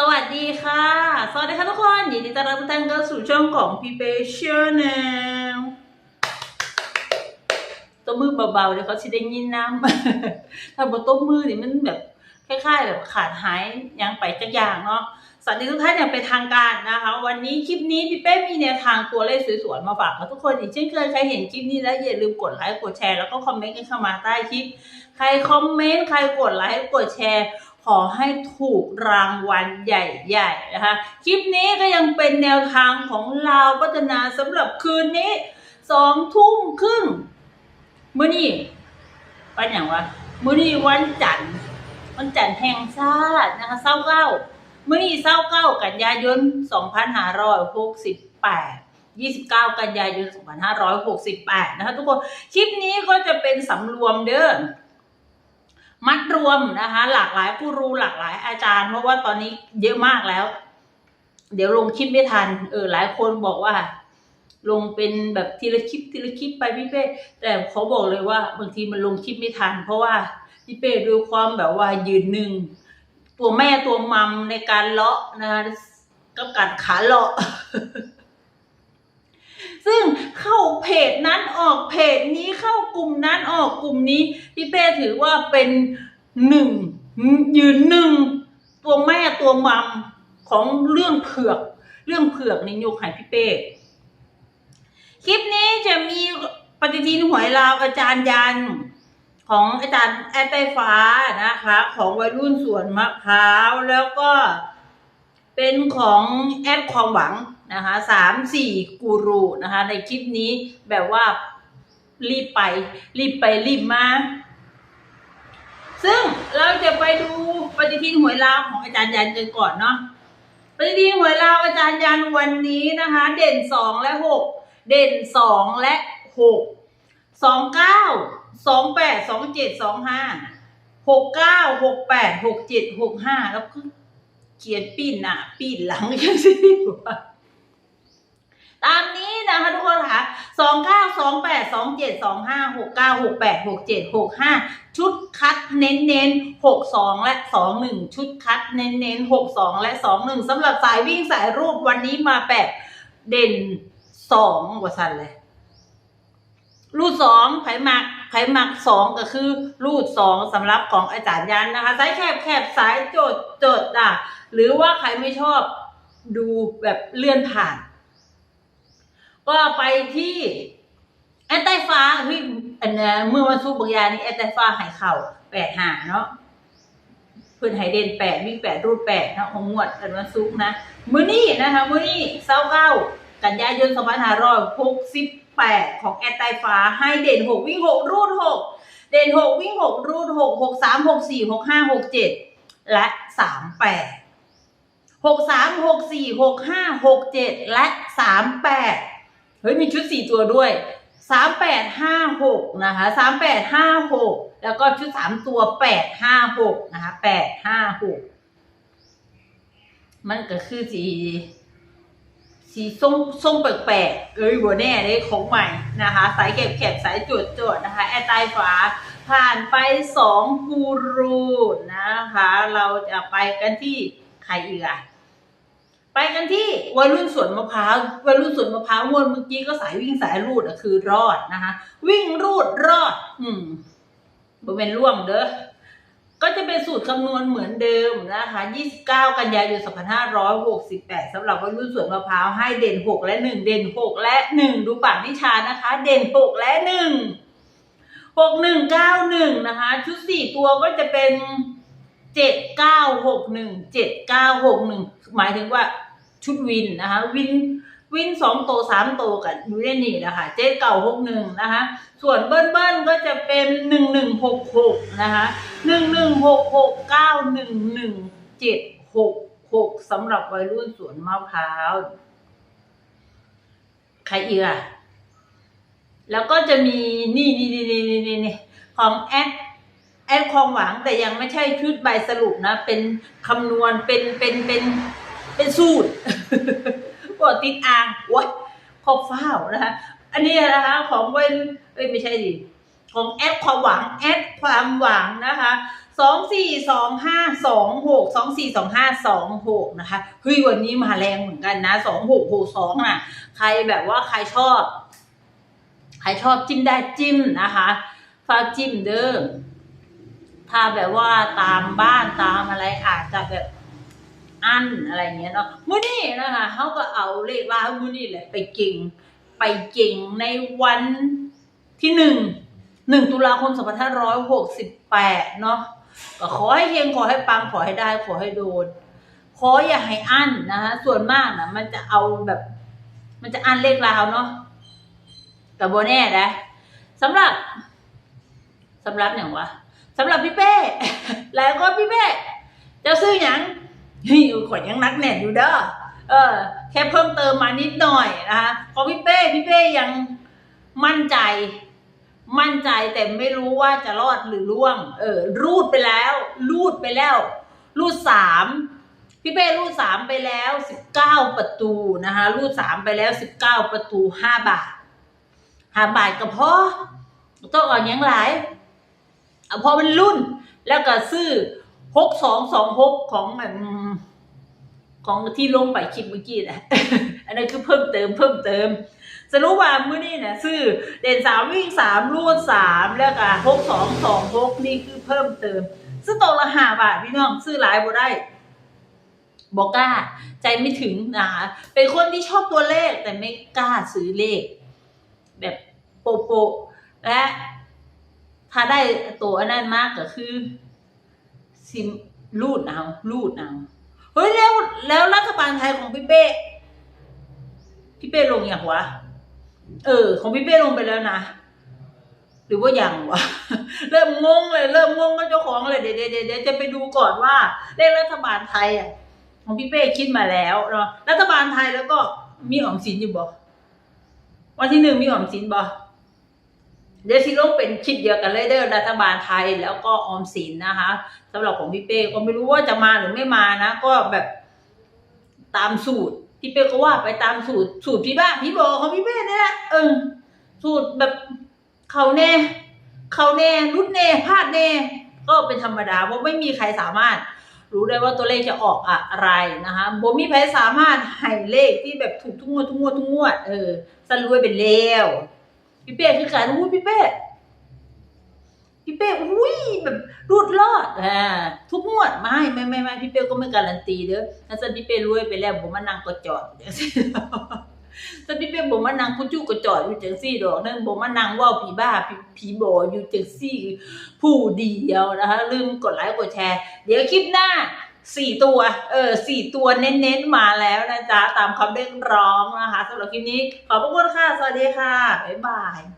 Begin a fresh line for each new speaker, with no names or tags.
สวัสดีค่ะ สวัสดีค่ะทุกคนยินดีต้อนรับทุกท่านเข้าสู่ช่องของพี่เปเชียแนลตัวมือเบาๆเดี๋ยวเขาชิได้ยินน้ำ ถ้าบต้มมือนี่มันแบบคล้ายๆแบบขาดหายยังไปจักอย่างเนาะ สวัสดีทุกท่านอย่างเป็นทางการนะคะ วันนี้คลิปนี้พี่เป้มีแนวทางตัวเลขสวยๆมาฝากกับทุกคนอีกเช่นเคยใครเห็นคลิปนี้แล้วอย่าลืมกดไลค์กดแชร์แล้วก็คอมเมนต์กันเข้ามาใต้คลิป ใครคอมเมนต์ใครกดไลค์กดแชร์ ขอให้ถูกรางวัลใหญ่ๆนะคะ คลิปนี้ก็ยังเป็นแนวทางของลาวพัฒนาสำหรับคืนนี้สองทุ่มครึ่งมื้อนี้วันอย่างวะมื้อนี้วันจันทร์วันจันทร์แห่งชาตินะคะเศร้าเก้ามื้อนี้เศร้าเก้ากันยายนสองพันห้าร้อยหกสิบแปดยี่สิบเก้ากันยายนสองพันห้าร้อยหกสิบแปดนะคะทุกคน คลิปนี้ก็จะเป็นสำรวมเด้อ มัดรวมนะคะ หลากหลายผู้รู้หลากหลายอาจารย์ เพราะว่าตอนนี้เยอะมากแล้ว เดี๋ยวลงคลิปไม่ทัน เออหลายคนบอกว่า ลงเป็นแบบทีละคลิปทีละคลิปไปพี่เป้แต่เขาบอกเลยว่าบางทีมันลงคลิปไม่ทัน เพราะว่าพี่เป้ด้วยความแบบว่ายืนหนึ่งตัวแม่ตัวมัมในการเลาะนะคะกับการขาเลาะ ซึ่งเข้าเพจนั้นออกเพจนี้เข้ากลุ่มนั้นออกกลุ่มนี้พี่เป้ถือว่าเป็นหนึ่งยืนหนึ่งตัวแม่ตัวมัมของเรื่องเผือก เรื่องเผือกในยุคไหพี่เป้คลิปนี้จะมีปฏิทินหวยลาวอาจารย์ยันของอาจารย์แอดไตฟ้านะคะ ของวัยรุ่นสวนมะพร้าว แล้วก็เป็นของแอดความหวัง นะคะสามสี่กูรูนะคะในคลิปนี้แบบว่ารีบไป รีบไปรีบมา ซึ่งเราจะไปดูปฏิทินหวยลาวของอาจารย์ยันกันก่อนเนาะปฏิทินหวยลาวอาจารย์ยันวันนี้นะคะ เด่นสองและหกเด่นสองและหกสองเก้าสองแปดสองเจ็ดสองห้าหกเก้าหกแปดหกเจ็ดหกห้าแล้วก็เขียนปีนหน้าปีนหลังยังสิวะ ตามนี้นะคะทุกคนค่ะสองเก้าสองแปดสองเจ็ดสองห้าหกเก้าหกแปดหกเจ็ดหกห้าชุดคัดเน้นเน้นหกสองและสองหนึ่งชุดคัดเน้นเน้นหกสองและสองหนึ่งสำหรับสายวิ่งสายรูปวันนี้มาแบบเด่นสองกว่าสันเลยรูดสองไขมักไขมักสองก็คือรูดสองสำหรับของอาจารย์ยันนะคะสายแคบแคบสายโจดโจดอะ หรือว่าใครไม่ชอบดูแบบเลื่อนผ่าน ก็ไปที่แอดใต้ฟ้าที่อันเฮ้ยเมื่อวันศุกร์บางยานี่แอดใต้ฟ้าหายเข่าแปดหาเนาะเพื่อนหายเด่นแปดวิ่งแปดรูดแปดเนาะของงวดกันวันศุกร์นะมื้อนี้นะคะมื้อนี้เศร้าเก้ากันยายนสองพันห้าร้อยหกสิบแปดของแอดใต้ฟ้าให้เด่นหกวิ่งหกรูดหกเด่นหกวิ่งหกรูดหกหกสามหกสี่หกห้าหกเจ็ดและสามแปดหกสามหกสี่หกห้าหกเจ็ดและสามแปด เฮ้ยมีชุดสี่ตัวด้วยสามแปดห้าหกนะคะสามแปดห้าหกแล้วก็ชุดสามตัวแปดห้าหกนะคะแปดห้าหกมันก็คือสีสีส้มส้มแปลกๆเอ้ยบัวแน่เลยของใหม่นะคะ สายเก็บแคบสายจวดจวดนะคะ แอร์ใต้ฟ้าผ่านไปสองกูรูนะคะ เราจะไปกันที่ใครอีกอะ ไปกันที่วัยรุ่นสวนมะพร้าววัยรุ่นสวนมะพร้าววดเมื่อกี้ก็สายวิ่งสายรูดอะคือรอดนะคะ วิ่งรูดรอด อืมบริเวณร่วงเด้อก็จะเป็นสูตรคำนวณเหมือนเดิมนะคะ 29 กันยายน 2568 สำหรับวัยรุ่นสวนมะพร้าวให้เด่น 6 และ 1 เด่น 6 และ 1 ดูปากนิชานะคะ เด่น 6 และ 1 6 1 9 1 นะคะ ชุด 4 ตัวก็จะเป็น 7 9 6 1 7 9 6 1 หมายถึงว่า ชุดวินนะคะวินวินสองโตสามโตกันอยู่ในนี่นะคะเจ็ดเก่าหกหนึ่งนะคะส่วนเบิ้ลเบิ้ลก็จะเป็นหนึ่งหนึ่งหกหกนะคะหนึ่งหนึ่งหกหกเก้าหนึ่งหนึ่งเจ็ดหกหกสำหรับวัยรุ่นสวนมะพร้าวใครอีกอะแล้วก็จะมีนี่นี่นี่นี่นี่นี่ของแอดแอดความหวังแต่ยังไม่ใช่ชุดใบสรุปนะ เป็นคำนวณเป็นเป็นเป็นเเป็นสูตรปวดติดอ่างโอ้ยขอบฟ้าวนะคะ อันนี้นะคะของเว้นเอ้ยไม่ใช่ดิของแอดความหวังแอดความหวังนะคะสองสี่สองห้าสองหกสองสี่สองห้าสองหกนะคะเฮ้ยวันนี้มาแรงเหมือนกันนะสองหกหกสองอะ ใครแบบว่าใครชอบ ใครชอบจิ้มได้จิ้มนะคะฝากจิ้มเด้อถ้าแบบว่าตามบ้านตามอะไรอาจจะแบบ อันอะไรเงี้ยเนาะมื้อนี้นะคะเขาก็เอาเลขล่ามื้อนี้แหละไปเก่งไปเก่งในวันที่หนึ่งหนึ่งตุลาคมสองพันห้าร้อยหกสิบแปดเนาะก็ขอให้เฮงขอให้ปังขอให้ได้ขอให้โดน ขออย่าให้อั้นนะคะส่วนมากนะมันจะเอาแบบ มันจะอั้นเลขราวเนาะกับโบแน่นะสำหรับสำหรับอย่างวะสำหรับพี่เป้ แล้วก็พี่เป้จะซื้ออย่าง นี่ขนยังนักแน่นอยู่เด้อเออ แค่เพิ่มเติมมานิดหน่อยนะคะขอพี่เป้พี่เป้ยังมั่นใจ มั่นใจแต่ไม่รู้ว่าจะรอดหรือล่วง เออ รูดไปแล้ว รูดไปแล้ว รูดสามพี่เป้รูดสามไปแล้วสิบเก้าประตูนะคะรูดสามไปแล้วสิบเก้าประตูห้าบาทห้าบาทก็พอต้องอ่อนยังหลายเอาพอมันรุ่นแล้วก็ซื้อ หกสองสองหกของอืมของที่ลงไปคลิปเมื่อกี้นะอันนั้นคือเพิ่มเติมเพิ่มเติม สรุปว่าเมื้อนี้เนี่ยซื้อเด่นสามวิ่งสามรูดสามแล้วก็หกสองสองหกนี่คือเพิ่มเติม ซื้อตกละห้าบาทพี่น้องซื้อหลายบ่ได้บอกกล้า ใจไม่ถึงนะคะเป็นคนที่ชอบตัวเลขแต่ไม่กล้าซื้อเลข แบบโปโปะและถ้าได้ตัวอันนั้นมากก็คือ ซิมรูดเอารูดเอาเฮ้ยแล้วแล้วรัฐบาลไทยของพี่เป้พี่เป้ลงอย่างวะเออ ของพี่เป้ลงไปแล้วนะหรือว่ายังวะเริ่มงงเลย เริ่มงงกับเจ้าของเลยเดี๋ยวเดี๋ยวเดี๋ยวเดี๋ยวจะไปดูก่อนว่าเลขรัฐบาลไทยอะของพี่เป้คิดมาแล้วเนาะรัฐบาลไทยแล้วก็มีออมสินอยู่บ่วันที่หนึ่งมีออมสินบ่ เดี๋ยวสิลเป็นคลิปเดียวกันเลยเด้อรัฐบาลไทยแล้วก็ออมสินนะคะสำหรับของพี่เป้ก็ไม่รู้ว่าจะมาหรือไม่มานะ ก็แบบตามสูตรพี่เป้ก็ว่าไปตามสูตรสูตรพี่บ้าพี่บอของพี่เป้เนี่ยแหละเออสูตรแบบเขาแน่เขาแน่รุดแน่พลาดแน่ก็เป็นธรรมดาเพราะไม่มีใครสามารถ รู้ได้ว่าตัวเลขจะออกอะไรนะคะบ่มีใครสามารถให้เลขที่แบบถูกทุกงวดทุกงวดทุกงวดเออสรวยเป็นเลว พี่เป้คือการอุ้ยพี่เป้พี่เป้อุ้ยแบบรูดรอดอ่าทุกงวดไม่ไม่ไม่ไม่พี่เป้ก็ไม่การันตีเด้อถ้าสันพี่เป้รวยไปแล้วผมมานั่งก็จอดเดี๋ยวสิพี่เป้ผมมานั่งคุจูก็จอดอยู่จังซี่ดอกนั่นผมมานั่งว่าผีบ้าผีผีบออยู่จังซี่ผู้เดียวนะคะลืมกดไลค์กดแชร์ เดี๋ยวคลิปหน้า สี่ตัวเออสี่ตัวเน้นๆมาแล้วนะจ๊ะ ตามคำเรียกร้องนะคะสำหรับคลิปนี้ขอบพระคุณค่ะ สวัสดีค่ะ บ๊ายบาย